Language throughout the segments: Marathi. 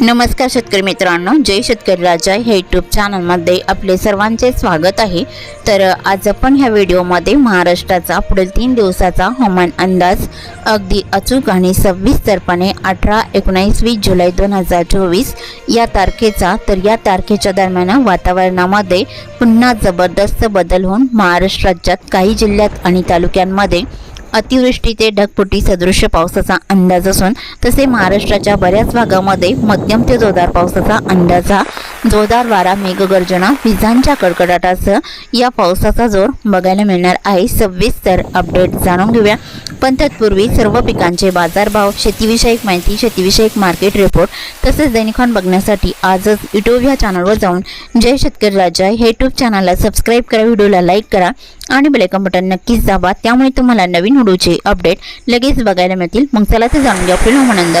नमस्कार शेतकरी मित्रांनो जय शेतकरी राजा हे यूट्यूब चॅनलमध्ये आपले सर्वांचे स्वागत आहे. तर आज आपण ह्या व्हिडिओमध्ये महाराष्ट्राचा पुढील तीन दिवसाचा हवामान अंदाज अगदी अचूक आणि सविस्तरपणे अठरा एकोणावीस वीस जुलै दोन हजार चोवीस या तारखेचा तर या तारखेच्या दरम्यान वातावरणामध्ये पुन्हा जबरदस्त बदल होऊन महाराष्ट्र राज्यात काही जिल्ह्यात आणि तालुक्यांमध्ये अतिवृष्टी ते ढगफुटी सदृश्य पावसाचा अंदाज असून तसे महाराष्ट्राच्या बऱ्याच भागामध्ये मध्यम ते जोरदार पावसाचा अंदाजा जोरदार वारा मेघगर्जना विजांच्या कडकडाटासह या पावसाचा जोर बघायला मिळणार आहे. सविस्तर अपडेट जाणून घेऊया. पण तत्पूर्वी सर्व पिकांचे बाजारभाव शेतीविषयक माहिती शेतीविषयक मार्केट रिपोर्ट तसेच दैनिकान बघण्यासाठी आजच यूट्यूब ह्या चॅनलवर जाऊन जय शेतकरी राजा. हे यूट्यूब चॅनलला सबस्क्राईब करा व्हिडिओला लाईक करा आणि बेलेकन बटन नक्कीच दाबा. त्यामुळे तुम्हाला नवीन व्हिडिओचे अपडेट लगेच बघायला मिळतील. मग चला ते जाणून घ्या. पुढील हवामान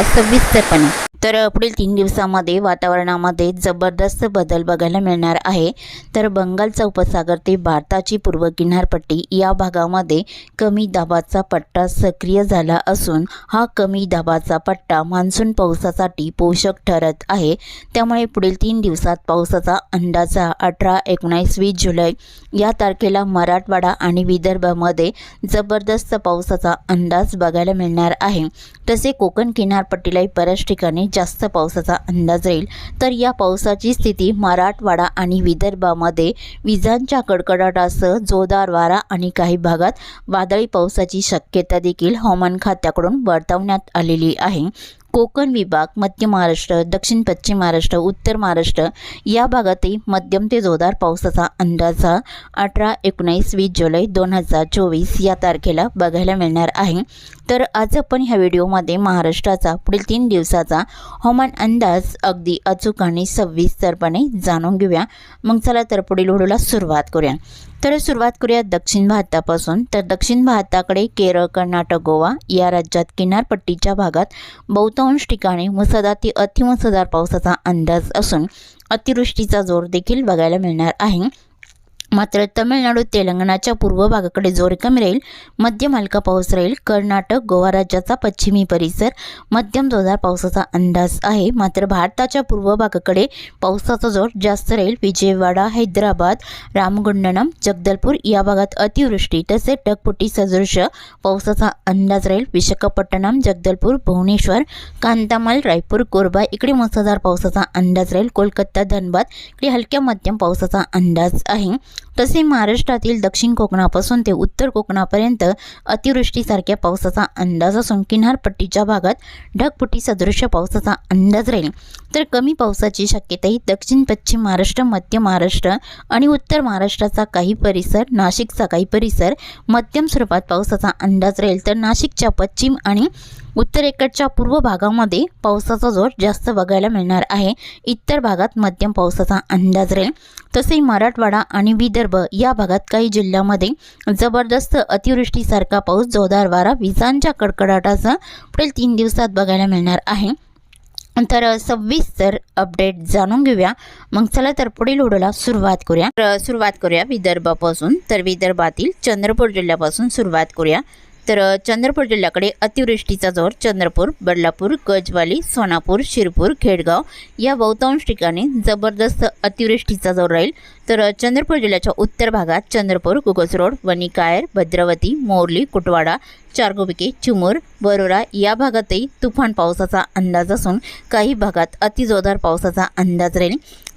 पण तर पुढील तीन दिवसामध्ये वातावरणामध्ये जबरदस्त बदल बघायला मिळणार आहे. तर बंगालचा उपसागर ते भारताची पूर्व किनारपट्टी या भागामध्ये कमी दाबाचा पट्टा सक्रिय झाला असून हा कमी दाबाचा पट्टा मान्सून पावसासाठी पोषक ठरत आहे. त्यामुळे पुढील तीन दिवसात पावसाचा अंदाजा अठरा एकोणीस वीस जुलै या तारखेला मराठवाडा आणि विदर्भामध्ये जबरदस्त पावसाचा अंदाज बघायला मिळणार आहे. तसे कोकण किनारपट्टीलाही बऱ्याच ठिकाणी जास्त पावसाचा अंदाज राहील तर या पावसाची स्थिती मराठवाडा आणि विदर्भामध्ये विजांच्या कडकडाटासह जोरदार वारा आणि काही भागात वादळी पावसाची शक्यता देखील हवामान खात्याकडून वर्तवण्यात आलेली आहे. कोकण विभाग मध्य महाराष्ट्र दक्षिण पश्चिम महाराष्ट्र उत्तर महाराष्ट्र या भागातही मध्यम ते जोरदार पावसाचा अंदाजा अठरा एकोणीस वीस जुलै दोन हजार चोवीस या तारखेला बघायला मिळणार आहे. तर आज आपण ह्या व्हिडिओमध्ये महाराष्ट्राचा पुढील तीन दिवसाचा हवामान अंदाज अगदी अचूक आणि सविस्तरपणे जाणून घेऊया. मग चला तर पुढील व्हिडिओला सुरुवात करूया. तर सुरुवात करूया दक्षिण भारतापासून. तर दक्षिण भारताकडे केरळ कर्नाटक गोवा या राज्यात किनारपट्टीच्या भागात बहुतांश ठिकाणी मुसळधार ते अतिमुसळधार पावसाचा अंदाज असून अतिवृष्टीचा जोर देखील बघायला मिळणार आहे. मात्र तमिळनाडू तेलंगणाच्या पूर्व भागाकडे जोर कमी राहील. मध्यम हलका पाऊस राहील. कर्नाटक गोवा राज्याचा पश्चिमी परिसर मध्यम जोरदार पावसाचा अंदाज आहे. मात्र भारताच्या पूर्व भागाकडे पावसाचा जोर जास्त राहील. विजयवाडा हैदराबाद रामगुंडनम जगदलपूर या भागात अतिवृष्टी तसेच टकपुटी सदृश पावसाचा अंदाज राहील. विशाखापट्टणम जगदलपूर भुवनेश्वर कांतामाल रायपूर कोरबा इकडे मुसळधार पावसाचा अंदाज राहील. कोलकाता धनबाद इकडे हलक्या मध्यम पावसाचा अंदाज आहे. तसे महाराष्ट्रातील दक्षिण कोकणापासून ते उत्तर कोकणापर्यंत अतिवृष्टीसारख्या पावसाचा अंदाज असून किनारपट्टीच्या भागात ढगफुटी सदृश्य पावसाचा अंदाज राहील. तर कमी पावसाची शक्यताही दक्षिण पश्चिम महाराष्ट्र मध्य महाराष्ट्र आणि उत्तर महाराष्ट्राचा काही परिसर नाशिकचा काही परिसर मध्यम स्वरूपात पावसाचा अंदाज राहील. तर नाशिकच्या पश्चिम आणि उत्तरेकडच्या पूर्व भागामध्ये पावसाचा जोर जास्त बघायला मिळणार आहे. इतर भागात मध्यम पावसाचा अंदाज राहील. तसेही मराठवाडा आणि विदर्भ या भागात काही जिल्ह्यामध्ये जबरदस्त अतिवृष्टीसारखा पाऊस जोरदार वारा विजांच्या कडकडाटाचा पुढील तीन दिवसात बघायला मिळणार आहे. तर सविस्तर अपडेट जाणून घेऊया. मग चला तर पुढील व्हिडिओला सुरुवात करूया. सुरुवात करूया विदर्भापासून. तर विदर्भातील चंद्रपूर जिल्ह्यापासून सुरुवात करूया. तर चंद्रपूर जिल्ह्याकडे अतिवृष्टीचा जोर चंद्रपूर बदलापूर गजवाली सोनापूर शिरपूर खेडगाव या बहुतांश ठिकाणी जबरदस्त अतिवृष्टीचा जोर राहील. तर चंद्रपूर जिल्ह्याच्या उत्तर भागात चंद्रपूर कुगसरोड वनिकायर भद्रावती मोरली कुटवाडा चारगोबिके चिमूर बरोरा या भागातही तुफान पावसाचा अंदाज असून काही भागात अतिजोरदार पावसाचा अंदाज राहील.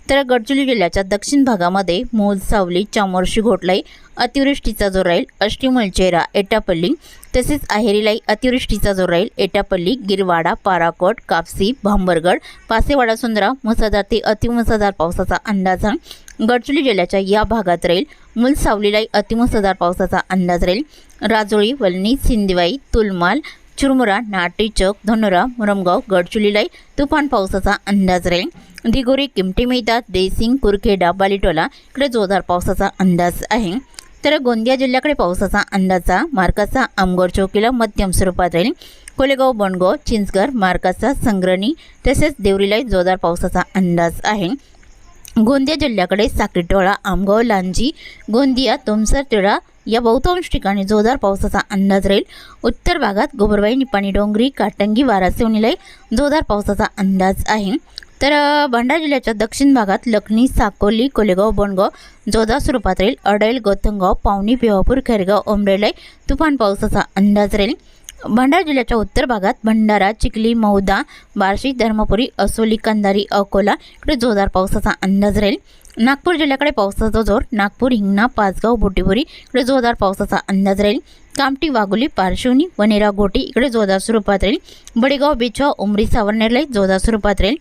तर गडचिरोली जिल्ह्याच्या दक्षिण भागामध्ये मोज सावली चामोर्शी घोटलाई अतिवृष्टीचा जोर राहील. अष्टीमलचेरा एटापल्ली तसेच अहेरीलाई अतिवृष्टीचा जोर राहील. एटापल्ली गिरवाडा पाराकोट कापसी भांबरगड पासेवाडा सुंदरा मुसळधार ते अतिमुसळधार पावसाचा अंदाज आहे गडचिरोली जिल्ह्याच्या या भागात राहील. मूल सावलीलाई अतिमुसळधार पावसाचा अंदाज राहील. राजोळी वलनी सिंदिवाई तुलमाल चुरमुरा नाटी चौक धनुरा मुरमगाव गडचुलीलाई तुफान पावसाचा अंदाज राहील. दिगोरी किमटी मैदान देसिंग कुरखेडा बालिटोला इकडे जोरदार पावसाचा अंदाज आहे. तर गोंदिया जिल्ह्याकडे पावसाचा अंदाजचा मार्काचा आमगोर चौकीला मध्यम स्वरूपात राहील. कोलेगाव बणगाव चिंचगर मार्काचा संग्रणी तसेच देवरीलाही जोरदार पावसाचा अंदाज आहे. गोंदिया जिल्ह्याकडे साक्रीटोळा आमगाव लांजी गोंदिया तुमसर या बहुतांश ठिकाणी जोरदार पावसाचा अंदाज राहील. उत्तर भागात गोबरवाई निपाणी डोंगरी काटंगी वारासिवनीलाही जोरदार पावसाचा अंदाज आहे. तर भंडारा जिल्ह्याच्या दक्षिण भागात लखनी साकोली कोलेगाव बोंडगाव जोधा स्वरूपात राहील. अडेल गौतमगाव पावनी भिवापूर खैरगाव ओमरेलय तुफान पावसाचा अंदाज राहील. भंडारा जिल्ह्याच्या उत्तर भागात भंडारा चिखली मौदा बार्शी धर्मपुरी असोली कंधारी अकोला इकडे जोरदार पावसाचा अंदाज राहील. नागपूर जिल्ह्याकडे पावसाचा जोर नागपूर हिंगणा पाचगाव बोटीपुरी इकडे जोरदार पावसाचा अंदाज राहील. कामटी वाघोली पारशिवनी वनेरा गोटी इकडे जोरदार स्वरूपात राहील. बडेगाव बिछा उमरी सावरनेरला जोरदार स्वरूपात राहील.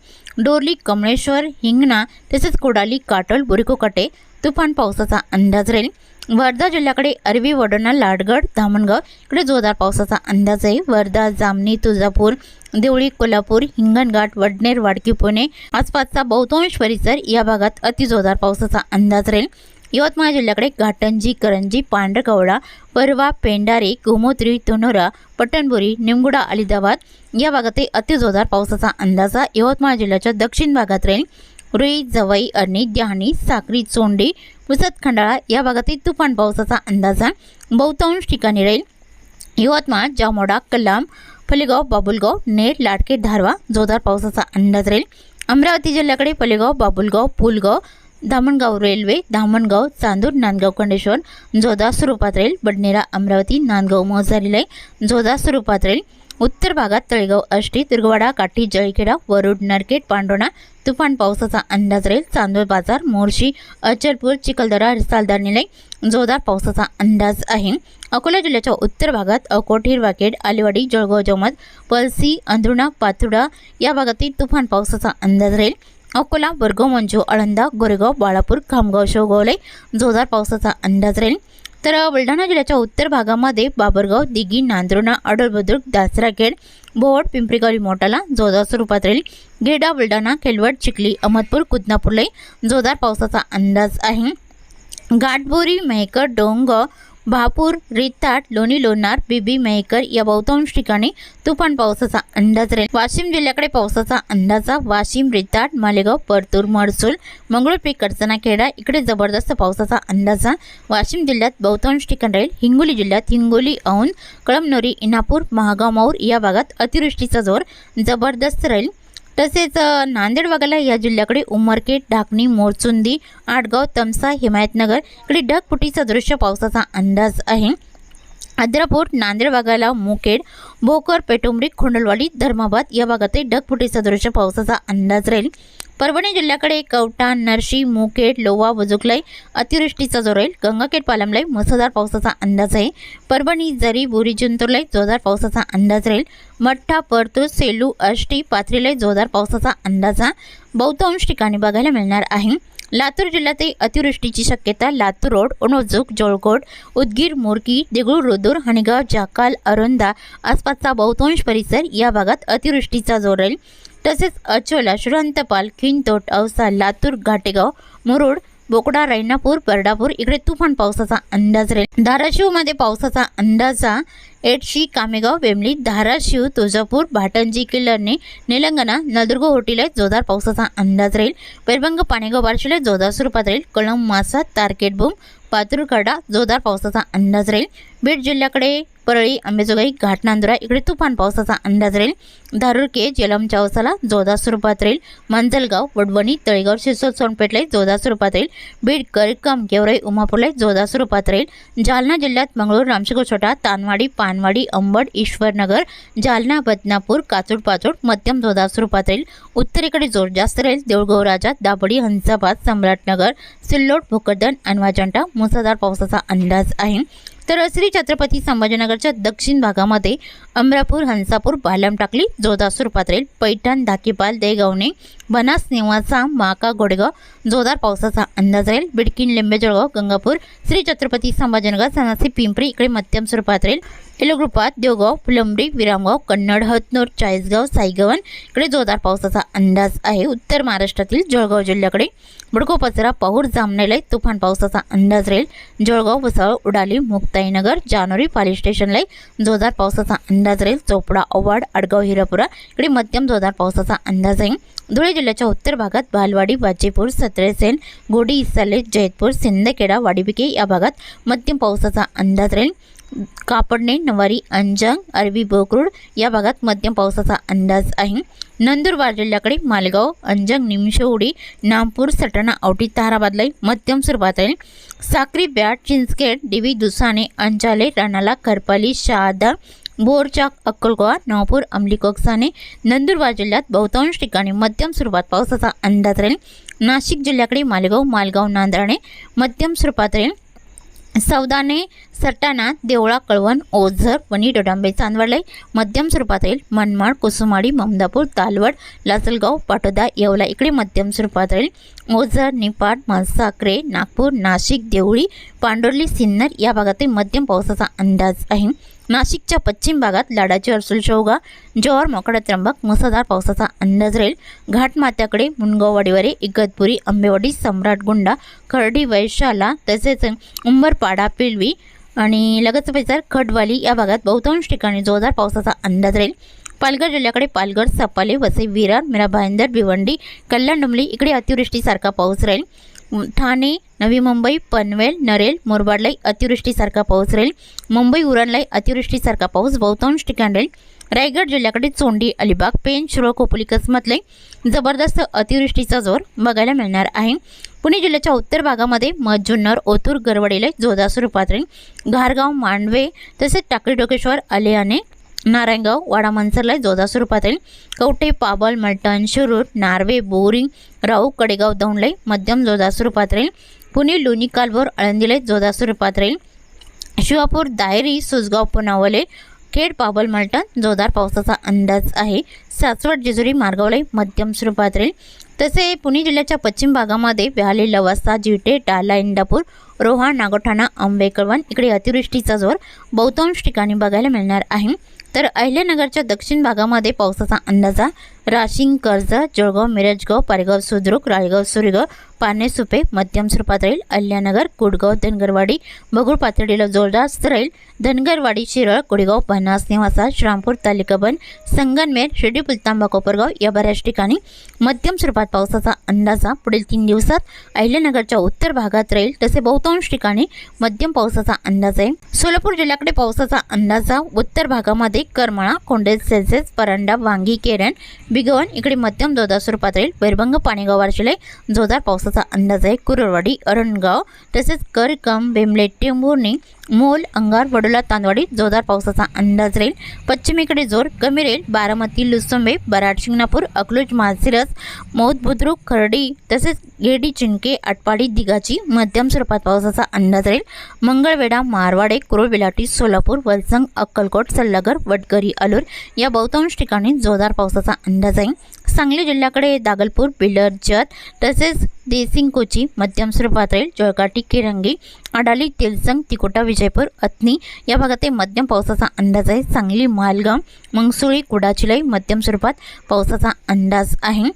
डोरली कमळेश्वर हिंगणा तसेच कोडाली काटोल बुरिकोकटे तुफान पावसाचा अंदाज राहील. वर्धा जिल्ह्याकडे अरबी वडोणा लाडगड धामणगाव. इकडे जोरदार पावसाचा अंदाज आहे वर्धा जामनी तुळजापूर देवळी कोल्हापूर हिंगणघाट वडनेर वाडकी पुणे. आसपासचा बहुतांश परिसर या भागात अतिजोरदार पावसाचा अंदाज राहील. यवतमाळ जिल्ह्याकडे घाटंजी करंजी पांढरकवडा परवा पेंडारे गोमोत्री तोनोरा पट्टणबुरी निमगुडा अलिदाबाद या भागातही अतिजोरदार पावसाचा अंदाज यवतमाळ जिल्ह्याच्या दक्षिण भागात राहील. रुई जवई अरणी डहाणी साक्री चोंडी पुसद खंडाळा या भागातील तुफान पावसाचा अंदाजा बहुतांश ठिकाणी राहील. यवतमाळ जामोडा कलाम फलेगाव बाबुलगाव नेर लाडके धारवा जोरदार पावसाचा अंदाज राहील. अमरावती जिल्ह्याकडे फलेगाव बाबुलगाव पुलगाव धामणगाव रेल्वे धामणगाव चांदूर नांदगाव खंडेश्वर जोरदार स्वरूपात राहील. बडनेरा अमरावती नांदगाव मोहजारीलय जोरदार स्वरूपात राहील. उत्तर भागात तळेगाव आष्टी दुर्गवाडा काठी जळखेडा वरुड नरखेड पांडोणा तुफान पावसाचा अंदाज राहील. चांदोळ बाजार मोर्शी अचलपूर चिखलदरा रिसालदार निलय जोरदार पावसाचा अंदाज आहे. अकोला जिल्ह्याच्या उत्तर भागात अकोट हिरवाखेड आलेवाडी जळगाव जमत पळसी अंधुणा पातुडा या भागातील तुफान पावसाचा अंदाज राहील. अकोला बरगाव मंजू आळंदा गोरेगाव बाळापूर खामगाव शेवगावले जोरदार पावसाचा अंदाज राहील. तर बुलढाणा जिल्ह्याच्या उत्तर भागामध्ये बाबरगाव दिघी नांदुर्णा अडलबुद्रुक दासराखेड बोहड पिंपरीगावी मोटाला जोरदार स्वरूपात राहील. गेडा बुलढाणा खेलवड चिखली अहमदपूर कुदनापूरलाही जोरदार पावसाचा अंदाज आहे. घाटबोरी मेहकर डोंग भापूर रिताट लोणी लोणार बीबी मेहकर या बहुतांश ठिकाणी तुफान पावसाचा अंदाज राहील. वाशिम जिल्ह्याकडे पावसाचा अंदाजा वाशिम रिताट मालेगाव परतूर मडसूल मंगळूरपीक कडचना खेडा इकडे जबरदस्त पावसाचा अंदाजा. वाशिम जिल्ह्यात बहुतांश ठिकाण राहील. हिंगोली जिल्ह्यात हिंगोली औंध कळमनोरी इनापूर महागाव माऊर या भागात अतिवृष्टीचा जोर जबरदस्त राहील. तसेच नांदेड वगळा या जिल्ह्याकडे उमरखेड ढाकणी मोरचुंदी आडगाव तमसा हिमायतनगर इकडे ढगफुटीचं दृश्य पावसाचा अंदाज आहे. आद्रापूर नांदेड भागाला मुखेड भोकर पेटुंबरी खोंडलवाडी धर्माबाद या भागातही ढगफुटीचा दृश्य पावसाचा अंदाज राहील. परभणी जिल्ह्याकडे कवठा नरशी मुखेड लोवा बुजुकलाई अतिवृष्टीचा जोर राहील. गंगाखेड पालमलाई मुसळधार पावसाचा अंदाज आहे. परभणी जरी बोरी जिंतूरलाई जोरदार पावसाचा अंदाज राहील. मठ्ठा परतूर सेलू अष्टी पाथरीलाई जोरदार पावसाचा अंदाजा बहुतांश ठिकाणी बघायला मिळणार आहे. लातूर जिल्ह्यातही अतिवृष्टीची शक्यता लातूर रोड ओणोजूक जोळकोट उदगीर मोरकी देगूळ रुदूर हणगाव जाकाल अरोंदा आसपासचा बहुतांश परिसर या भागात अतिवृष्टीचा जोर राहील. तसेच अचोला श्रीरंतपाल खिंतोट औसा लातूर घाटेगाव मुरुड बोकडा रैनापूर परडापूर इकडे तुफान पावसाचा अंदाज राहील. धाराशिवमध्ये पावसाचा अंदाजा एडशी कामेगाव वेमली धाराशिव तुळजापूर भाटंजी किल्लरने निलंगणा नलदुर्ग होटीला जोरदार पावसाचा अंदाज राहील. पैरभंग पाणेगाव बार्शीला जोरदार स्वरूपात राहील. कळंब मासा तारकेटबूम पातुरकडा जोरदार पावसाचा अंदाज राहील. बीड जिल्ह्याकडे परळी आंबेजोगाई घाटनांदुरा इकडे तुफान पावसाचा अंदाज राहील. धारुरके जलम पावसाला जोरदार स्वरूपात राहील. मंजलगाव वडवणी तळेगाव शिरसोड सोनपेठलाही जोरदार स्वरूपात राहील. बीड करकम गेवराई उमापूरलाही जोरदार स्वरूपात राहील. जालना जिल्ह्यात मंगळूर रामशेखर छोटा तानवाडी पानवाडी अंबड ईश्वरनगर जालना बदनापूर काचूड पाचोड मध्यम जोरदार स्वरूपात राहील. उत्तरेकडे जोर जास्त राहील. देऊळगाव राजा दाबडी हंसाबाद सम्राटनगर सिल्लोड भोकरदन अनवाजंटा मुसळधार पावसाचा अंदाज आहे. तर श्री छत्रपती संभाजीनगरच्या दक्षिण भागामध्ये अमरापूर हंसापूर बालम टाकली जोधासूर स्वरूपात पैठण धाकीपाल देगावणे बनास नेवासा माका गोडेगाव जोरदार पावसाचा अंदाज राहील. बिडकीन लिंबे जळगाव गंगापूर श्री छत्रपती संभाजीनगर सणासी पिंपरी इकडे मध्यम स्वरूपात राहील. एलोग्रुपात देवगाव फुलंबरी विरामगाव कन्नड हतनूर चाळीसगाव साईगवन इकडे जोरदार पावसाचा अंदाज आहे. उत्तर महाराष्ट्रातील जळगाव जिल्ह्याकडे बडको पचरा पाहूर जामनेलाई तुफान पावसाचा अंदाज राहील. जळगाव वसाळ उडाली मुक्ताईनगर जानोरी पाली स्टेशनला जोरदार पावसाचा अंदाज राहील. चोपडा अवाड आडगाव हिरापुरा इकडे मध्यम जोरदार पावसाचा अंदाज आहे. धुळे जिल्ह्याच्या उत्तर भागात बालवाडी बाजेपूर सत्रेसेन गोडी इसाले जैतपूर सिंदखेडा वाडीबिके या भागात मध्यम पावसाचा अंदाज राहील. कापडणे नवारी अंजंग अरबी बोकरूड या भागात मध्यम पावसाचा अंदाज आहे. नंदुरबार जिल्ह्याकडे मालगाव अंजंग निमशेवडी नामपूर सटाणा औटी ताराबादलाई मध्यम स्वरूपात राहील साक्री बॅट चिंचखेड देवी दुसाने अंजाले राणाला करपाली शहादा बोरचाक अक्कलकोवा नवापूर अंमली कोकसाने नंदुरबार जिल्ह्यात बहुतांश ठिकाणी मध्यम स्वरूपात पावसाचा अंदाज राहील. नाशिक जिल्ह्याकडे मालेगाव मालगाव नांदराणे मध्यम स्वरूपात राहील. सौदाने सटाणा देवळा कळवण ओझर वणी डोडांबे चांदवडलाई मध्यम स्वरूपात राहील. मनमाड कुसुमाडी ममदापूर तालवड लासलगाव पाटोदा येवला इकडे मध्यम स्वरूपात राहील. ओझर निपाट मनसाकरे नागपूर नाशिक देवळी पांडोर्ली सिन्नर या भागातील मध्यम पावसाचा अंदाज आहे. नाशिकच्या पश्चिम भागात लाडाची अरसुल शेवगा जव्हार मोकडा त्र्यंबक मुसळधार पावसाचा अंदाज राहील. घाटमात्याकडे मुनगाववाडीवरे इगतपुरी आंबेवाडी सम्राटगुंडा खर्डी वैशाला तसेच उंबरपाडा पिलवी आणि लगत परिसर खडवाली या भागात बहुतांश ठिकाणी जोरदार पावसाचा अंदाज राहील. पालघर जिल्ह्याकडे पालघर सपाले वसई विरार मिरा भाईंदर भिवंडी कल्याण डुमली इकडे अतिवृष्टीसारखा पाऊस राहील. ठाणे नवी मुंबई पनवेल नरेल मुरबाडलाई अतिवृष्टीसारखा पाऊस राहील. मुंबई उरणलाई अतिवृष्टीसारखा पाऊस बहुतांश ठिकाण राहील. रायगड जिल्ह्याकडे चोंडी अलिबाग पेन शिरोळ खोपोली कसमतले जबरदस्त अतिवृष्टीचा जोर बघायला मिळणार आहे. पुणे जिल्ह्याच्या उत्तर भागामध्ये मध जुन्नर ओतूर गरवडेला जोरदार स्वरूपात राहील. घारगाव मांडवे तसेच टाकळी डोकेश्वर अलियाने नारायणगाव वाडा मनसरला जोरदार स्वरूपात येईल कवठे पाबल मलटण शिरूर नार्वे बोरिंग राऊ कडेगाव दौंडलाई मध्यम जोरदार स्वरूपात राहील पुणे लोणी कालभोर आळंदीला जोरदार स्वरूपात राहील शिवापूर दायरी सुसगाव पुनावले खेड पाबल मलटण जोरदार पावसाचा अंदाज आहे. सासवड जेजुरी मार्गावलाई मध्यम स्वरूपात राहील तसे पुणे जिल्ह्याच्या पश्चिम भागामध्ये व्याली लवासा जिटे टाला इंदापूर रोहा नागोठाणा आंबेकळवण इकडे अतिवृष्टीचा जोर बहुतांश ठिकाणी बघायला मिळणार आहे. तर अहिल्यानगरच्या दक्षिण भागामध्ये पावसाचा अंदाज राशिंग कर्जत जळगाव मिरजगाव पारेगाव सुद्रुक राळेगाव सुरेगाव पाने सुपे मध्यम स्वरूपात राहील. अल्यानगर कुडगाव धनगरवाडी बगुळ पातळीला जोरदार राहील. धनगरवाडी शिरळ कुडगाव पन्नास निवासा श्रामपूर तालिकाबन संगनमेर शिर्डी पुलतांबा कोपरगाव या बऱ्याच ठिकाणी मध्यम स्वरूपात पावसाचा अंदाजा पुढील तीन दिवसात अहिल्यानगरच्या उत्तर भागात राहील. तसे बहुतांश ठिकाणी मध्यम पावसाचा अंदाज आहे. सोलापूर जिल्ह्याकडे पावसाचा अंदाजा उत्तर भागामध्ये करमाळा कोंडेज सेल्सेस परांडा वांगी केरण बिगवन इकडे मध्यम जोरदार स्वरूपात राहील. बैरभंग पाणेगाव वारशिले जोरदार पावसाचा अंदाज आहे. कुरवाडी अरणगाव तसेच करकम बेंबले टेंभुर्णी मोल अंगार वडोला तांदवाडी जोरदार पावसाचा अंदाज राहील. पश्चिमेकडे जोर कमी राहील. बारामती लुसंबे बराड शिंगणापूर अकलूज माळशिरस मौत बुद्रुक खर्डी तसेच गेडी चिंके आटपाडी दिगाची मध्यम स्वरूपात पावसाचा अंदाज राहील. मंगळवेढा मारवाडे कुरुळ बिलाटी सोलापूर वलसंग अक्कलकोट सल्लागर वडकरी अलूर या बहुतांश ठिकाणी जोरदार पावसाचा अंदाज आहे सांगली जिल्ह्याकडे दागलपूर बिलर जत तसेच देसिंग कोची मध्यम स्वरूपात राहील जळकाटी किरंगी अडाली तेलसंग तिकोटा विजयपूर अथनी या भागात मध्यम पावसाचा अंदाज आहे. सांगली मालगाव मंगसुळी कुडाचिलाई मध्यम स्वरूपात पावसाचा अंदाज आहे.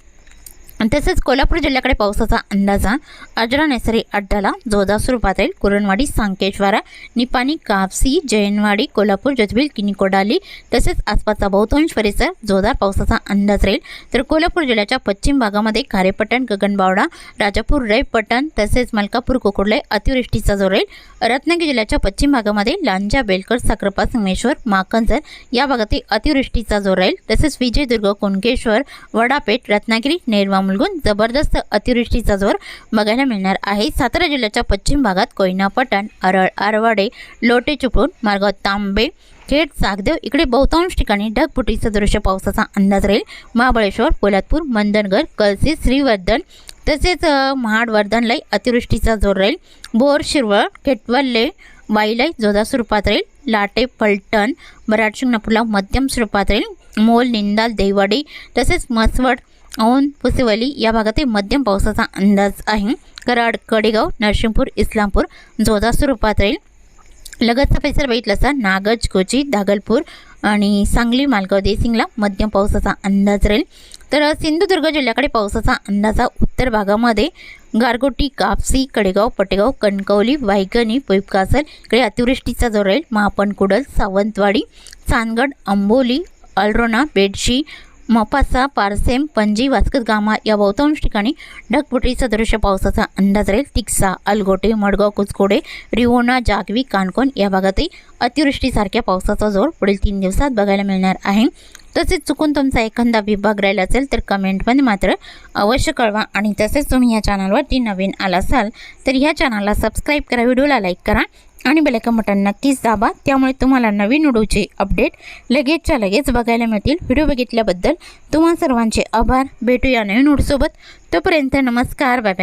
आणि तसेच कोल्हापूर जिल्ह्याकडे पावसाचा अंदाजा अजरा नेसरी अड्डाला जोरदार स्वरूपात राहील. कुरणवाडी सांकेश्वारा निपाणी कापसी जैनवाडी कोल्हापूर जजबील किनिकोडाली तसेच आसपासचा बहुतांश परिसर जोरदार पावसाचा अंदाज राहील. तर कोल्हापूर जिल्ह्याच्या पश्चिम भागामध्ये खारेपट्टण गगनबावडा राजापूर रैपट्टण तसेच मलकापूर कोकुडले अतिवृष्टीचा जोर राहील. रत्नागिरी जिल्ह्याच्या पश्चिम भागामध्ये लांजा बेलकर साखरपा संगमेश्वर माकंजर या भागातील अतिवृष्टीचा जोर राहील. तसेच विजयदुर्ग कुणकेश्वर वडापेठ रत्नागिरी नेरवा मुलगून जबरदस्त अतिवृष्टीचा जोर बघायला मिळणार आहे. सातारा जिल्ह्याच्या पश्चिम भागात कोयना पठाण अरळ आरवाडे लोटे चिपळूण मार्गाव तांबे खेड सागदेव इकडे बहुतांश ठिकाणी ढगफुटीचं दृश्य पावसाचा अंदाज राहील. महाबळेश्वर पोलादपूर मंदनगर कलसी श्रीवर्धन तसेच अ, महाडवर्धनलाई अतिवृष्टीचा जोर राहील. बोर शिरवळ खेटवल्ले वाईलाई जोधा स्वरूपात राहील. लाटे फलटण बराड शिंगणापूरला मध्यम स्वरूपात राहील. मोल निंदाल देवाडी तसेच मसवड औंध पुसेवली या भागातील मध्यम पावसाचा अंदाज आहे. कराड कडेगाव नरसिंहपूर इस्लामपूर जोधा स्वरूपात राहील. लगतचा परिसर बघितला असता नागज कोची दागलपूर आणि सांगली मालगाव देसिंगला मध्यम पावसाचा अंदाज राहील. तर सिंधुदुर्ग जिल्ह्याकडे पावसाचा अंदाज हा उत्तर भागामध्ये गारगोटी कापसी कडेगाव पटेगाव कणकवली वायगणी पैपकासल इकडे अतिवृष्टीचा जोर राहील. महापण कुडल सावंतवाडी चांदगड अंबोली अल्रोना बेडशी मोपासा पारसेम पणजी वास्कत गामा या बहुतांश ठिकाणी ढगफुटी सदृश पावसाचा अंदाज राहील. तिक्सा अलगोटे मडगाव कुचकोडे रिवोणा जागवी कानकोण या भागातही अतिवृष्टीसारख्या पावसाचा जोर पुढील तीन दिवसात बघायला मिळणार आहे. तसेच चुकून तुमचा एखादा विभाग राहिला असेल तर कमेंटमध्ये मात्र अवश्य कळवा आणि तसेच तुम्ही या चॅनलवरती नवीन आला असाल तर ह्या चॅनलला सबस्क्राईब करा व्हिडिओला लाईक करा. आणि बेलायकन बटन नक्कीच दाबा. त्यामुळे तुम्हाला नवीन व्हिडिओचे अपडेट लगेचच्या लगेच बघायला मिळतील. व्हिडिओ बघितल्याबद्दल तुम्हा सर्वांचे आभार. भेटूया नवीन व्हिडिओसोबत. तोपर्यंत नमस्कार. Bye bye.